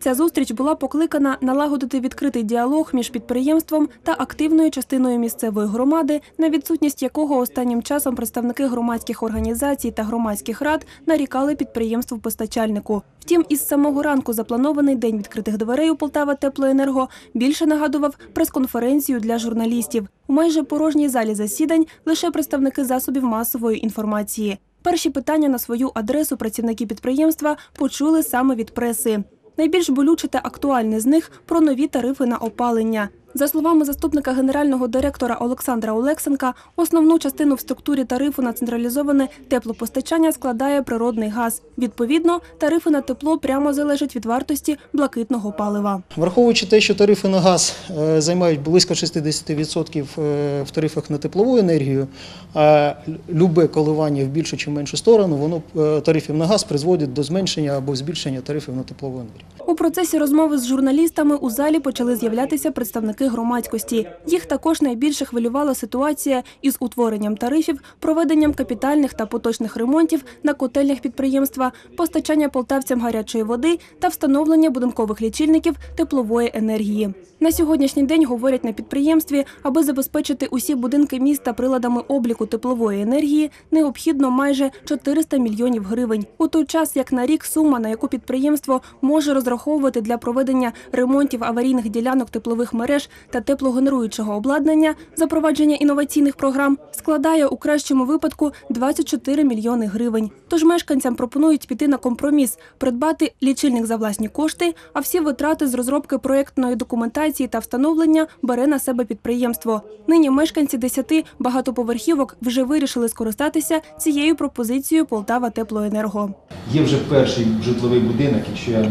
Ця зустріч була покликана налагодити відкритий діалог між підприємством та активною частиною місцевої громади, на відсутність якого останнім часом представники громадських організацій та громадських рад нарікали підприємству постачальнику. Втім, із самого ранку запланований день відкритих дверей у Полтава Теплоенерго більше нагадував прес-конференцію для журналістів. У майже порожній залі засідань лише представники засобів масової інформації. Перші питання на свою адресу працівники підприємства почули саме від преси. Найбільш болюче та актуальне з них про нові тарифи на опалення. За словами заступника генерального директора Олександра Олексенка, основну частину в структурі тарифу на централізоване теплопостачання складає природний газ. Відповідно, тарифи на тепло прямо залежать від вартості блакитного палива. Враховуючи те, що тарифи на газ е, займають близько 60% е, в тарифах на теплову енергію, а любе коливання в більшу чи меншу сторону, воно е, тарифів на газ призводить до зменшення або збільшення тарифів на теплову енергію. У процесі розмови з журналістами у залі почали з'являтися представники громадськості. Їх також найбільше хвилювала ситуація із утворенням тарифів, проведенням капітальних та поточних ремонтів на котельнях підприємства, постачання полтавцям гарячої води та встановлення будинкових лічильників теплової енергії. На сьогоднішній день говорять на підприємстві, аби забезпечити усі будинки міста приладами обліку теплової енергії, необхідно майже 400 мільйонів гривень. У той час, як на рік сума, на яку підприємство може розраховувати для проведення ремонтів аварійних ділянок теплових мереж та теплогенеруючого обладнання, запровадження інноваційних програм, складає у кращому випадку 24 мільйони гривень. Тож мешканцям пропонують піти на компроміс, придбати лічильник за власні кошти, а всі витрати з розробки проєктної документації та встановлення бере на себе підприємство. Нині мешканці 10 багатоповерхівок вже вирішили скористатися цією пропозицією Полтава Теплоенерго. Є вже перший житловий будинок, якщо я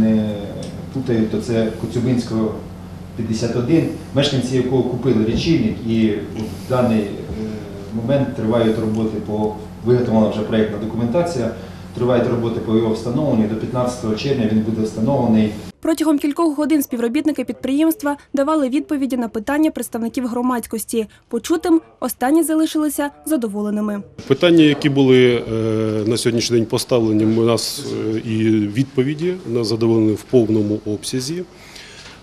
не путаю, то це Коцюбинського 51, мешканці якого купили річильник і в даний е, момент тривають роботи по виготовлена вже проєктна документація, тривають роботи по його встановленню. До 15 червня він буде встановлений. Протягом кількох годин співробітники підприємства давали відповіді на питання представників громадськості. Почутим останні залишилися задоволеними. Питання, які були е, на сьогоднішній день поставлені, у нас е, і відповіді на задоволені в повному обсязі.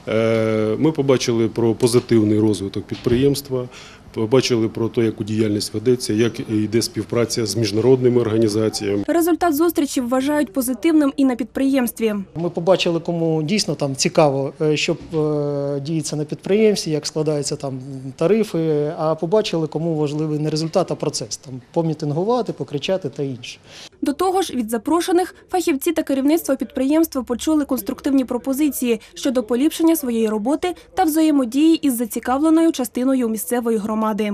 Е, Ми побачили про позитивний розвиток підприємства, побачили про те, яку діяльність ведеться, як йде співпраця з міжнародними організаціями. Результат зустрічі вважають позитивним і на підприємстві. Ми побачили, кому дійсно там цікаво, е, що е, діється на підприємстві, як складаються там тарифи. А побачили, кому важливий не результат, а процес там помітингувати, покричати та інше. До того ж, від запрошених фахівці та керівництво підприємства почули конструктивні пропозиції щодо поліпшення своєї роботи та взаємодії із зацікавленою частиною місцевої громади.